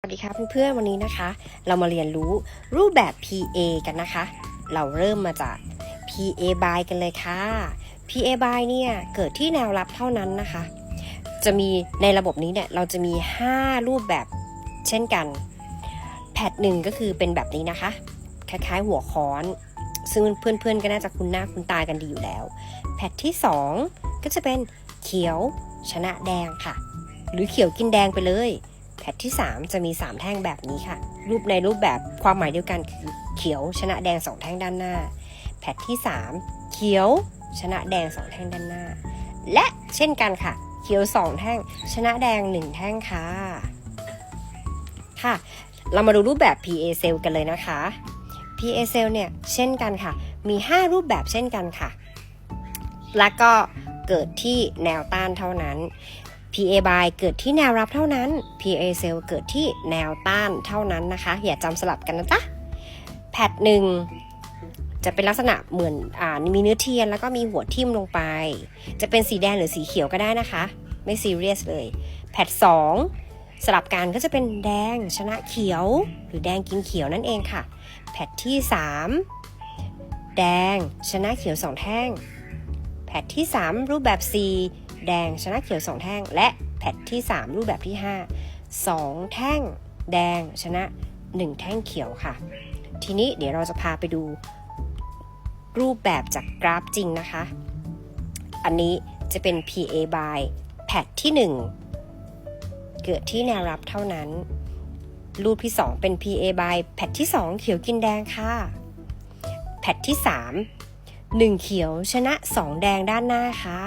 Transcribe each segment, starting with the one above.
สวัสดีค่ะเพื่อนๆวันนี้นะคะ เรามาเรียนรู้รูปแบบ PA กันนะคะ เราเริ่มมาจาก PA by กันเลยค่ะ PA by เนี่ยเกิดที่แนวรับเท่านั้นนะคะ จะมีในระบบนี้เนี่ยเราจะมี 5 รูปแบบเช่นกัน แพทหนึ่งก็คือเป็นแบบนี้นะคะ คล้ายๆหัวค้อน ซึ่งเพื่อนๆก็น่าจะคุ้นหน้าคุ้นตากันดีอยู่แล้ว แพทที่ 2 ก็จะเป็นเขียวชนะแดงค่ะ หรือเขียวกินแดงไปเลย แพทที่ 3 จะมี 3 แท่งแบบนี้ค่ะ รูปในรูปแบบความหมายเดียวกันคือเขียวชนะแดง 2 แท่งด้านหน้า แพทที่ 3 เขียวชนะแดง 2 แท่งด้านหน้า และเช่นกันค่ะ เขียว 2 แท่ง ชนะแดง 1 แท่งค่ะ ค่ะ เรามาดูรูปแบบ PA cell กันเลยนะคะ PA cell เนี่ยเช่นกันค่ะ มี 5 รูปแบบเช่นกันค่ะ และก็เกิดที่แนวต้านเท่านั้น PA by เกิดที่แนวรับเท่านั้น PA cell เกิดที่แนวต้านเท่านั้นนะคะ อย่าจำสลับกันนะจ๊ะแพทหนึ่งจะเป็นลักษณะเหมือนอ่ามีเนื้อเทียนแล้วก็มีหัวทิ่มลงไป จะเป็นสีแดงหรือสีเขียวก็ได้นะคะ ไม่ซีเรียสเลย แพทสองสลับกันก็จะเป็นแดงชนะเขียว หรือแดงกินเขียวนั่นเองค่ะ แพทที่ 3 แดงชนะเขียว 2 แท่ง แพทที่ 3 รูปแบบ C แดงชนะเขียว 2 แท่ง และแพทที่ 3 รูปแบบที่ 5 2 แท่งแดงชนะ 1 แท่งเขียวค่ะ ทีนี้เดี๋ยวเราจะพาไปดูรูปแบบจากกราฟจริงนะคะ อันนี้จะเป็น PA by แพทที่ 1 เกิดที่แนวรับเท่านั้น รูปที่ 2 เป็น PA by แพทที่ 2 เขียวกินแดงค่ะ แพทที่ 3 1 เขียวชนะ 2 แดงด้านหน้าค่ะ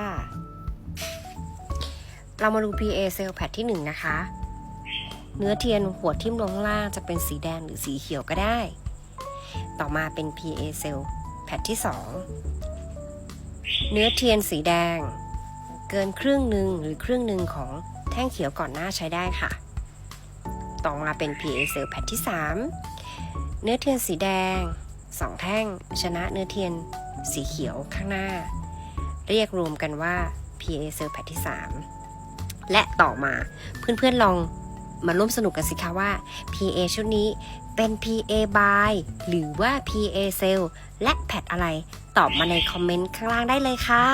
เรามาดู PA เซลล์แพทที่ 1 นะคะ เนื้อเทียนหัวทิ่มลงล่างจะเป็นสีแดงหรือสีเขียวก็ได้ ต่อมาเป็น PA เซลล์แพทที่ 2 เนื้อเทียนสีแดง เกินครึ่งหนึ่งหรือครึ่งหนึ่งของแท่งเขียวก่อนหน้าใช้ได้ค่ะ ต่อมาเป็น PA เซลล์แพทที่ 3 เนื้อเทียนสีแดง 2 แท่งชนะเนื้อเทียนสีเขียวข้างหน้า เรียกรวมกันว่า PA เซลล์แพทที่ 3 และต่อมา เพื่อนๆลองมาร่วมสนุกกันสิคะว่า PA ชุดนี้เป็น PA by หรือว่า PA cell และแพทอะไร ตอบมาในคอมเมนต์ข้างล่างได้เลยค่ะ